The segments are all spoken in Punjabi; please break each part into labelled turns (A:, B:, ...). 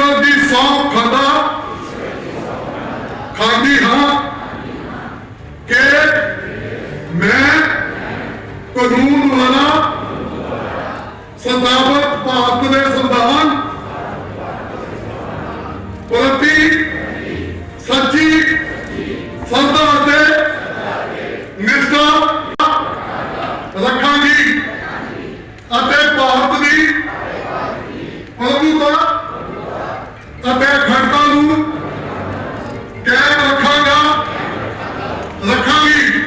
A: ਈਸ਼ਵਰ ਦੀ ਸੌਂਹ ਖਾਂਦਾ। ਖਾਂਦੀ ਹਾਂ ਕਿ ਮੈਂ ਕਾਨੂੰਨ ਵਾਲਾ ਸਦਾਬਤ ਭਾਰਤ ਦੇ ਸੰਵਿਧਾਨ ਪ੍ਰਤੀ ਸੱਚੀ ਸਰਦਾ ਅਤੇ ਨਿਸ਼ਠਾ ਰੱਖਾਂਗੀ ਅਤੇ ਭਾਰਤ ਦੀ ਪ੍ਰਭੂਤਾ ਅਤੇ ਅਖੰਡਤਾ ਨੂੰ ਕਾਇਮ ਰੱਖਾਂਗਾ ਰੱਖਾਂਗੀ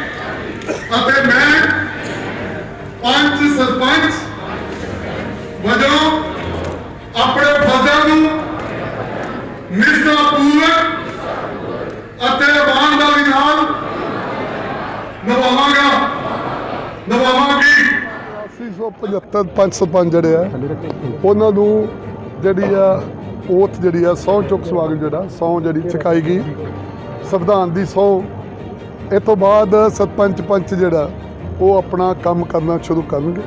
A: ਅਤੇ ਮੈਂ ਪੰਚ ਸਰਪੰਚ ਵਜੋਂ ਆਪਣੇ ਫਰਜ਼ਾਂ ਨੂੰ ਨਿਸ਼ਠਾਪੂਰਵਕ ਅਤੇ ਇਮਾਨਦਾਰੀ ਨਾਲ ਨਿਭਾਵਾਂਗਾ ਨਿਭਾਵਾਂਗੀ
B: 875 ਪੰਜ ਸਰਪੰਚ ਜਿਹੜੇ ਆ, ਉਹਨਾਂ ਨੂੰ ਜਿਹੜੀ ਆ ਓਥ ਜਿਹੜੀ ਆ, ਸਹੁੰ ਚੁੱਕ ਸਮਾਗਮ ਜਿਹੜਾ, ਸਹੁੰ ਜਿਹੜੀ ਚੁਕਾਈ ਗਈ। ਸੰਵਿਧਾਨ ਦੀ ਸਹੁੰ, ਇਹ ਤੋਂ ਬਾਅਦ ਸਰਪੰਚ ਪੰਚ ਜਿਹੜਾ, ਉਹ ਆਪਣਾ ਕੰਮ ਕਰਨਾ ਸ਼ੁਰੂ ਕਰਨਗੇ।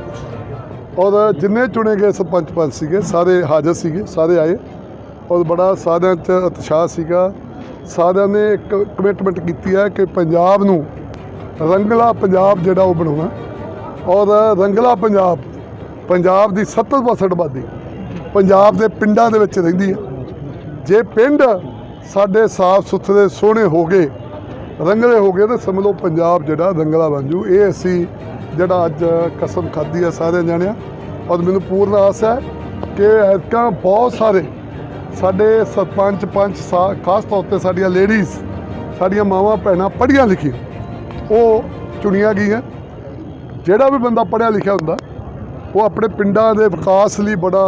B: ਔਰ ਜਿੰਨੇ ਚੁਣੇ ਗਏ ਸਰਪੰਚ ਪੰਚ ਸੀਗੇ, ਸਾਰੇ ਹਾਜ਼ਰ ਸੀਗੇ, ਸਾਰੇ ਆਏ। ਔਰ ਬੜਾ ਸਾਰਿਆਂ 'ਚ ਉਤਸ਼ਾਹ ਸੀਗਾ। ਸਾਰਿਆਂ ਨੇ ਇੱਕ ਕਮਿਟਮੈਂਟ ਕੀਤੀ ਹੈ ਕਿ ਪੰਜਾਬ ਨੂੰ ਰੰਗਲਾ ਪੰਜਾਬ ਜਿਹੜਾ ਉਹ ਬਣਾਉਣਾ। ਔਰ ਰੰਗਲਾ ਪੰਜਾਬ ਪੰਜਾਬ ਦੀ 70% ਆਬਾਦੀ, ਪੰਜਾਬ ਦੇ ਪਿੰਡਾਂ ਦੇ ਵਿੱਚ ਰਹਿੰਦੀ ਹੈ। ਜੇ ਪਿੰਡ ਸਾਡੇ ਸਾਫ਼ ਸੁਥਰੇ, ਸੋਹਣੇ ਹੋ ਗਏ, ਰੰਗਲੇ ਹੋ ਗਏ, ਤਾਂ ਸਮਝ ਲਓ ਪੰਜਾਬ ਜਿਹੜਾ ਰੰਗਲਾ ਬਣ ਜੂ। ਇਹ ਅਸੀਂ ਜਿਹੜਾ ਅੱਜ ਕਸਮ ਖਾਧੀ ਹੈ ਸਾਰੇ ਜਾਣਿਆ, ਔਰ ਮੈਨੂੰ ਪੂਰਨ ਆਸ ਹੈ ਕਿ ਐਤਕਾਂ ਬਹੁਤ ਸਾਰੇ ਸਾਡੇ ਸਰਪੰਚ, ਪੰਚ, ਸਾ- ਖਾਸ ਤੌਰ ਤੇ ਸਾਡੀਆਂ ਲੇਡੀਜ਼ ਸਾਡੀਆਂ ਮਾਵਾਂ, ਭੈਣਾਂ ਪੜ੍ਹੀਆਂ ਲਿਖੀਆਂ, ਉਹ ਚੁਣੀਆਂ ਗਈਆਂ। ਜਿਹੜਾ ਵੀ ਬੰਦਾ ਪੜ੍ਹਿਆ ਲਿਖਿਆ ਹੁੰਦਾ ਉਹ ਆਪਣੇ ਪਿੰਡਾਂ ਦੇ ਵਿਕਾਸ ਲਈ ਬੜਾ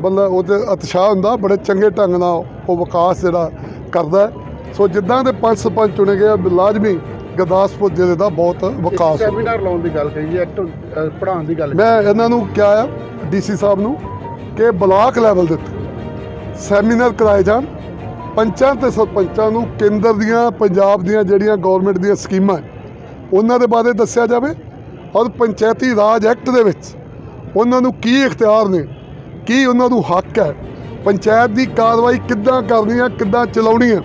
B: ਮਤਲਬ ਉਹਦੇ ਉਤਸ਼ਾਹ ਹੁੰਦਾ ਬੜੇ ਚੰਗੇ ਢੰਗ ਨਾਲ ਉਹ ਵਿਕਾਸ ਜਿਹੜਾ ਕਰਦਾ। ਸੋ ਜਿੱਦਾਂ ਦੇ ਪੰਜ ਸਰਪੰਚ ਚੁਣੇ ਗਏ ਲਾਜ਼ਮੀ ਗੁਰਦਾਸਪੁਰ ਜ਼ਿਲ੍ਹੇ ਦਾ ਬਹੁਤ ਵਿਕਾਸ
C: ਸੈਮੀਨਾਰ ਲਾਉਣ ਦੀ ਗੱਲ ਕਹੀ ਹੈ ਐਕਟ ਪੜਾਉਣ ਦੀ ਗੱਲ
B: ਮੈਂ ਇਹਨਾਂ ਨੂੰ ਕਿਹਾ ਆ ਡੀਸੀ ਸਾਹਿਬ ਨੂੰ ਕਿ ਬਲਾਕ ਲੈਵਲ ਦੇ ਉੱਤੇ ਸੈਮੀਨਾਰ ਕਰਾਏ ਜਾਣ ਪੰਚਾਂ ਤੇ ਸਰਪੰਚਾਂ ਨੂੰ ਕੇਂਦਰ ਦੀਆਂ ਪੰਜਾਬ ਦੀਆਂ ਜਿਹੜੀਆਂ ਗਵਰਨਮੈਂਟ ਦੀਆਂ ਸਕੀਮਾਂ ਉਹਨਾਂ ਦੇ ਬਾਰੇ ਦੱਸਿਆ ਜਾਵੇ ਔਰ ਪੰਚਾਇਤੀ ਰਾਜ ਐਕਟ ਦੇ ਵਿੱਚ ਉਹਨਾਂ ਨੂੰ ਕੀ ਇਖਤਿਆਰ ਨੇ, ਕੀ ਉਹਨਾਂ ਨੂੰ ਹੱਕ ਹੈ, ਪੰਚਾਇਤ ਦੀ ਕਾਰਵਾਈ ਕਿੱਦਾਂ ਕਰਨੀ ਹੈ, ਕਿੱਦਾਂ ਚਲਾਉਣੀ ਹੈ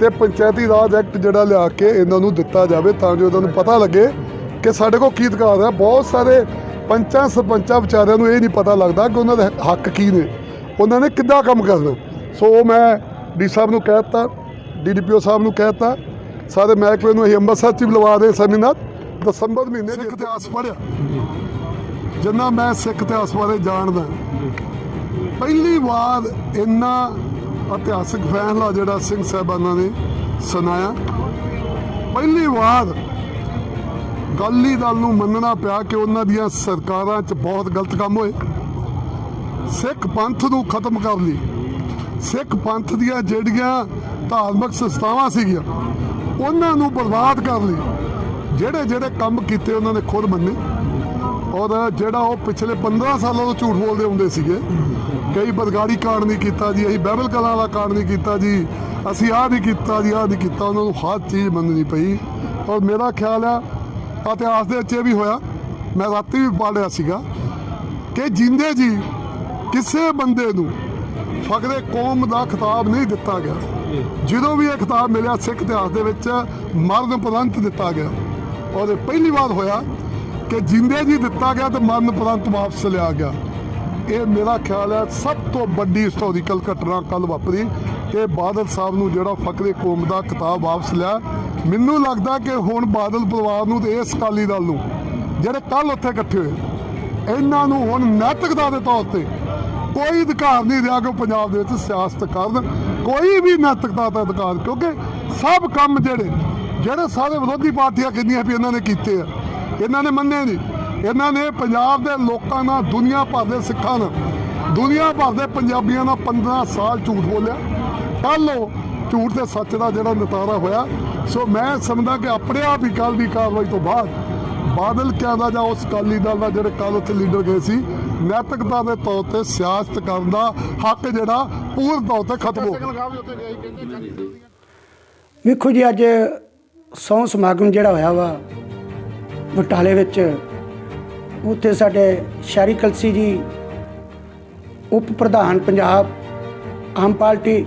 B: ਤੇ ਪੰਚਾਇਤੀ ਰਾਜ ਐਕਟ ਜਿਹੜਾ ਲਿਆ ਕੇ ਇਹਨਾਂ ਨੂੰ ਦਿੱਤਾ ਜਾਵੇ ਤਾਂ ਜੋ ਇਹਨਾਂ ਨੂੰ ਪਤਾ ਲੱਗੇ ਕਿ ਸਾਡੇ ਕੋਲ ਕੀ ਅਧਿਕਾਰ ਹੈ। ਬਹੁਤ ਸਾਰੇ ਪੰਚਾਂ, ਸਰਪੰਚਾਂ ਵਿਚਾਰਿਆਂ ਨੂੰ ਇਹ ਨਹੀਂ ਪਤਾ ਲੱਗਦਾ ਕਿ ਉਹਨਾਂ ਦੇ ਹੱਕ ਕੀ ਨੇ। ਉਹਨਾਂ ਨੇ ਕਿੱਦਾਂ ਕੰਮ ਕਰਨਾ। ਸੋ ਮੈਂ ਡੀ ਸਾਹਿਬ ਨੂੰ ਕਹਿ ਦਿੱਤਾ ਡੀਡੀਪੀਓ ਸਾਹਿਬ ਨੂੰ ਕਹਿ ਦਿੱਤਾ, ਸਾਰੇ ਮਹਿਕਮੇ ਨੂੰ ਅਸੀਂ ਅੰਮ੍ਰਿਤਸਰ ਚ ਵੀ ਲਵਾ ਦੇ ਸੈਮੀਨਾਰ। ਦਸੰਬਰ ਮਹੀਨੇ ਸਿੱਖ ਇਤਿਹਾਸ ਪੜ੍ਹਿਆ। ਜਿੰਨਾ ਮੈਂ ਸਿੱਖ ਇਤਿਹਾਸ ਬਾਰੇ ਜਾਣਦਾ ਪਹਿਲੀ ਵਾਰ ਇੰਨਾ ਇਤਿਹਾਸਕ ਫੈਸਲਾ ਜਿਹੜਾ ਸਿੰਘ ਸਾਹਿਬਾਨਾਂ ਨੇ ਸੁਣਾਇਆ। ਪਹਿਲੀ ਵਾਰ ਅਕਾਲੀ ਦਲ ਨੂੰ ਮੰਨਣਾ ਪਿਆ ਕਿ ਉਹਨਾਂ ਦੀਆਂ ਸਰਕਾਰਾਂ 'ਚ ਬਹੁਤ ਗਲਤ ਕੰਮ ਹੋਏ। ਸਿੱਖ ਪੰਥ ਨੂੰ ਖਤਮ ਕਰ ਲਈ। ਸਿੱਖ ਪੰਥ ਦੀਆਂ ਜਿਹੜੀਆਂ ਧਾਰਮਿਕ ਸੰਸਥਾਵਾਂ ਸੀਗੀਆਂ ਉਹਨਾਂ ਨੂੰ ਬਰਬਾਦ ਕਰ ਲਈ। ਜਿਹੜੇ ਜਿਹੜੇ ਕੰਮ ਕੀਤੇ ਉਹਨਾਂ ਨੇ ਖੁਦ ਮੰਨੇ। ਔਰ ਜਿਹੜਾ ਉਹ ਪਿਛਲੇ 15 ਸਾਲਾਂ ਤੋਂ ਝੂਠ ਬੋਲਦੇ ਹੁੰਦੇ ਸੀਗੇ। ਕਈ ਬਦਗਾੜੀ ਕਾਂਡ ਨਹੀਂ ਕੀਤਾ ਜੀ, ਅਸੀਂ ਬਹਿਬਲ ਕਲਾਂ ਵਾਲਾ ਕਾਂਡ ਨਹੀਂ ਕੀਤਾ ਜੀ। ਅਸੀਂ ਆਹ ਨਹੀਂ ਕੀਤਾ ਜੀ, ਆਹ ਨਹੀਂ ਕੀਤਾ। ਉਹਨਾਂ ਨੂੰ ਹਰ ਚੀਜ਼ ਮੰਨਣੀ ਪਈ। ਔਰ ਮੇਰਾ ਖਿਆਲ ਆ, ਇਤਿਹਾਸ ਦੇ ਵਿੱਚ ਇਹ ਵੀ ਹੋਇਆ, ਮੈਂ ਰਾਤੀ ਵੀ ਪੜ੍ਹਿਆ ਸੀਗਾ ਕਿ ਜਿੰਦੇ ਜੀ ਕਿਸੇ ਬੰਦੇ ਨੂੰ ਫਕਰੇ ਕੌਮ ਦਾ ਖਿਤਾਬ ਨਹੀਂ ਦਿੱਤਾ ਗਿਆ। ਜਦੋਂ ਵੀ ਇਹ ਖਿਤਾਬ ਮਿਲਿਆ, ਸਿੱਖ ਇਤਿਹਾਸ ਦੇ ਵਿੱਚ ਮਰਨ ਉਪਰੰਤ ਦਿੱਤਾ ਗਿਆ। ਔਰ ਇਹ ਪਹਿਲੀ ਵਾਰ ਹੋਇਆ ਕਿ ਜਿੰਦੇ ਜੀ ਦਿੱਤਾ ਗਿਆ ਤੇ ਮਰਨ ਉਪਰੰਤ ਵਾਪਸ ਲਿਆ ਗਿਆ। ਇਹ ਮੇਰਾ ਖਿਆਲ ਹੈ ਸਭ ਤੋਂ ਵੱਡੀ ਹਿਸਟੋਰੀਕਲ ਘਟਨਾ ਕੱਲ ਵਾਪਰੀ। ਇਹ ਬਾਦਲ ਸਾਹਿਬ ਨੂੰ ਜਿਹੜਾ ਫਕਰੇ ਕੌਮ ਦਾ ਕਿਤਾਬ ਵਾਪਸ ਲਿਆ। ਮੈਨੂੰ ਲੱਗਦਾ ਕਿ ਹੁਣ ਬਾਦਲ ਪਰਿਵਾਰ ਨੂੰ ਤੇ ਇਸ ਅਕਾਲੀ ਦਲ ਨੂੰ, ਜਿਹੜੇ ਕੱਲ ਉੱਥੇ ਇਕੱਠੇ ਹੋਏ, ਇਹਨਾਂ ਨੂੰ ਹੁਣ ਨੈਤਿਕਤਾ ਦੇ ਤੌਰ ਤੇ ਕੋਈ ਅਧਿਕਾਰ ਨਹੀਂ ਰਿਹਾ ਕਿ ਉਹ ਪੰਜਾਬ ਦੇ ਵਿੱਚ ਸਿਆਸਤ ਕਰਨ। ਕੋਈ ਵੀ ਨੈਤਿਕਤਾ ਦਾ ਅਧਿਕਾਰ, ਕਿਉਂਕਿ ਸਭ ਕੰਮ ਜਿਹੜੇ ਜਿਹੜੇ ਸਾਰੇ ਵਿਰੋਧੀ ਪਾਰਟੀਆਂ ਕਹਿੰਦੀਆਂ ਵੀ ਇਹਨਾਂ ਨੇ ਕੀਤੇ ਆ, ਇਹਨਾਂ ਨੇ ਮੰਨੇ ਨਹੀਂ। ਇਹਨਾਂ ਨੇ ਪੰਜਾਬ ਦੇ ਲੋਕਾਂ ਨਾਲ ਦੁਨੀਆ ਭਰ ਦੇ ਸਿੱਖਾਂ ਨਾਲ, ਦੁਨੀਆ ਭਰ ਦੇ ਪੰਜਾਬੀਆਂ ਨਾਲ 15 ਸਾਲ ਝੂਠ ਬੋਲਿਆ। ਕੱਲ ਉਹ ਝੂਠ ਤੇ ਸੱਚ ਦਾ ਜਿਹੜਾ ਨਤਾਰਾ ਹੋਇਆ, ਸੋ ਮੈਂ ਸਮਝਦਾ ਕਿ ਆਪਣੇ ਆਪ ਹੀ ਕੱਲ ਦੀ ਕਾਰਵਾਈ ਤੋਂ ਬਾਅਦ ਬਾਦਲ ਕਿਆ ਦਾ ਜਾਂ ਉਸ ਅਕਾਲੀ ਦਲ ਦਾ ਜਿਹੜੇ ਕੱਲ ਉੱਥੇ ਲੀਡਰ ਗਏ ਸੀ, ਨੈਤਿਕਤਾ ਦੇ ਤੌਰ ਤੇ ਸਿਆਸਤ ਕਰਨ ਦਾ ਹੱਕ ਜਿਹੜਾ ਪੂਰਨ ਤੌਰ ਤੇ ਖਤਮ ਹੋ ਗਿਆ।
D: ਵੇਖੋ ਜੀ, ਅੱਜ ਸਹੁੰ ਸਮਾਗਮ ਜਿਹੜਾ ਹੋਇਆ ਵਾ, ਬਟਾਲੇ ਵਿੱਚ, ਉੱਥੇ ਸਾਡੇ ਸ਼ਹਿਰੀ ਕਲਸੀ ਜੀ, ਉਪ ਪ੍ਰਧਾਨ ਪੰਜਾਬ, ਆਮ ਪਾਰਟੀ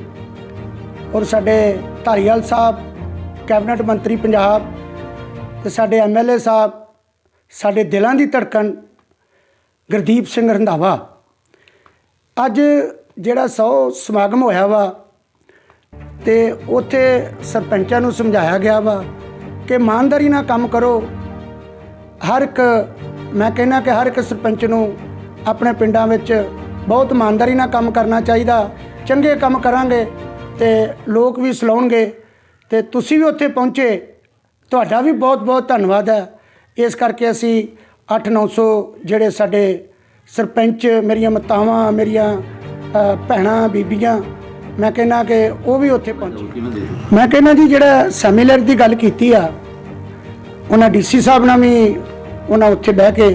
D: ਔਰ ਸਾਡੇ ਧਾਰੀਵਾਲ ਸਾਹਿਬ, ਕੈਬਨਿਟ ਮੰਤਰੀ ਪੰਜਾਬ ਤੇ ਸਾਡੇ ਐਮਐਲਏ ਸਾਹਿਬ, ਸਾਡੇ ਦਿਲਾਂ ਦੀ ਧੜਕਣ ਗੁਰਦੀਪ ਸਿੰਘ ਰੰਧਾਵਾ। ਅੱਜ ਜਿਹੜਾ ਸੌ ਸਮਾਗਮ ਹੋਇਆ ਵਾ ਤੇ ਉੱਥੇ ਸਰਪੰਚਾਂ ਨੂੰ ਸਮਝਾਇਆ ਗਿਆ ਵਾ ਕਿ ਇਮਾਨਦਾਰੀ ਨਾਲ ਕੰਮ ਕਰੋ। ਹਰ ਇੱਕ, ਮੈਂ ਕਹਿੰਦਾ ਕਿ ਹਰ ਇੱਕ ਸਰਪੰਚ ਨੂੰ ਆਪਣੇ ਪਿੰਡਾਂ ਵਿੱਚ ਬਹੁਤ ਇਮਾਨਦਾਰੀ ਨਾਲ ਕੰਮ ਕਰਨਾ ਚਾਹੀਦਾ। ਚੰਗੇ ਕੰਮ ਕਰਾਂਗੇ ਤੇ ਲੋਕ ਵੀ ਸਲਾਉਣਗੇ ਤੇ ਤੁਸੀਂ ਵੀ ਉੱਥੇ ਪਹੁੰਚੇ। ਤੁਹਾਡਾ ਵੀ ਬਹੁਤ ਬਹੁਤ ਧੰਨਵਾਦ ਹੈ। ਇਸ ਕਰਕੇ ਅਸੀਂ 8-900 ਜਿਹੜੇ ਸਾਡੇ ਸਰਪੰਚ, ਮੇਰੀਆਂ ਮਤਾਵਾਂ, ਮੇਰੀਆਂ ਭੈਣਾਂ, ਬੀਬੀਆਂ ਮੈਂ ਕਹਿੰਦਾ ਕਿ ਉਹ ਵੀ ਉੱਥੇ ਪਹੁੰਚੇ। ਮੈਂ ਕਹਿੰਦਾ ਜੀ ਜਿਹੜਾ ਸੈਮੀਲਰ ਦੀ ਗੱਲ ਕੀਤੀ ਆ ਉਹਨਾਂ ਡੀਸੀ ਸਾਹਿਬ ਨਾਲ ਵੀ ਉਹਨਾਂ ਉੱਥੇ ਬਹਿ ਕੇ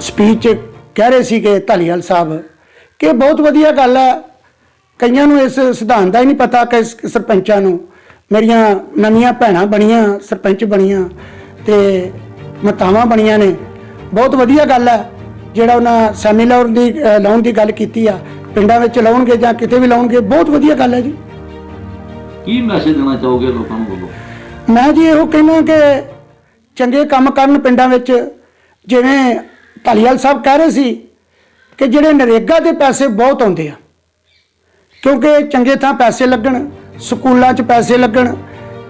D: ਸਪੀਚ ਕਹਿ ਰਹੇ ਸੀ ਕਿ ਧਾਲੀਵਾਲ ਸਾਹਿਬ ਕਿ ਬਹੁਤ ਵਧੀਆ ਗੱਲ ਹੈ ਕਈਆਂ ਨੂੰ ਇਸ ਸਿਧਾਂਤ ਦਾ ਹੀ ਨਹੀਂ ਪਤਾ ਕਿ ਸਰਪੰਚਾਂ ਨੂੰ ਮੇਰੀਆਂ ਨਵੀਆਂ ਭੈਣਾਂ ਬਣੀਆਂ ਸਰਪੰਚ ਬਣੀਆਂ ਤੇ ਮਤਾਵਾਂ ਬਣੀਆਂ ਨੇ। ਬਹੁਤ ਵਧੀਆ ਗੱਲ ਹੈ ਜਿਹੜਾ ਉਹਨਾਂ ਸੈਮੀਨਾਰ ਦੀ ਲਾਉਣ ਦੀ ਗੱਲ ਕੀਤੀ ਆ। ਪਿੰਡਾਂ ਵਿੱਚ ਲਾਉਣਗੇ ਜਾਂ ਕਿਤੇ ਵੀ ਲਾਉਣਗੇ ਬਹੁਤ ਵਧੀਆ ਗੱਲ ਹੈ ਜੀ।
E: ਕੀ ਮੈਸੇਜ ਦੇਣਾ ਚਾਹੋਗੇ ਲੋਕਾਂ ਨੂੰ ਬੋਲੋ?
D: ਮੈਂ ਜੀ ਇਹੋ ਕਹਿੰਦਾ ਕਿ ਚੰਗੇ ਕੰਮ ਕਰਨ ਪਿੰਡਾਂ ਵਿੱਚ ਜਿਵੇਂ ਧਾਲੀਵਾਲ ਸਾਹਿਬ ਕਹਿ ਰਹੇ ਸੀ ਕਿ ਜਿਹੜੇ ਨਰੇਗਾ ਦੇ ਪੈਸੇ ਬਹੁਤ ਆਉਂਦੇ ਆ ਕਿਉਂਕਿ ਚੰਗੇ ਥਾਂ ਪੈਸੇ ਲੱਗਣ ਸਕੂਲਾਂ 'ਚ ਪੈਸੇ ਲੱਗਣ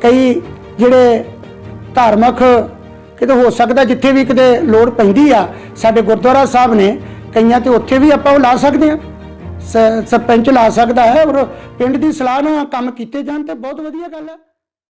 D: ਕਈ ਜਿਹੜੇ ਧਾਰਮਿਕ ਕਿਤੇ ਹੋ ਸਕਦਾ ਜਿੱਥੇ ਵੀ ਕਿਤੇ ਲੋੜ ਪੈਂਦੀ ਆ ਸਾਡੇ ਗੁਰਦੁਆਰਾ ਸਾਹਿਬ ਨੇ ਕਈਆਂ ਤੇ ਉੱਥੇ ਵੀ ਆਪਾਂ ਉਹ ਲਾ ਸਕਦੇ ਆ। ਸਰਪੰਚ ਲਾ ਸਕਦਾ ਹੈ ਔਰ ਪਿੰਡ ਦੀ ਸਲਾਹ ਨਾਲ ਕੰਮ ਕੀਤੇ ਜਾਣ ਤੇ ਬਹੁਤ ਵਧੀਆ ਗੱਲ ਹੈ।